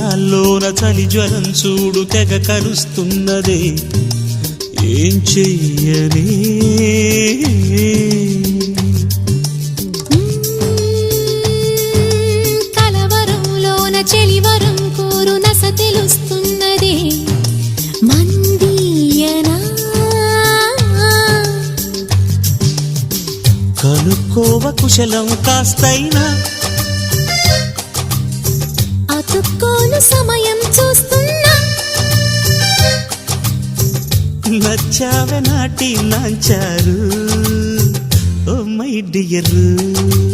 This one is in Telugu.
చలి జ్వరం చూడు తెగ కరుస్తున్నదే. ఏం చెయ్యనే? కలవరంలోన చెలివరం కోరు నస తెలుస్తున్నదే. మందీయనా? కనుక్కోవ కుశలం కాస్తైనా. చుక్కోలు సమయం చూస్తున్నా. నచ్చావె నాటి నాంచారు. Oh my dear.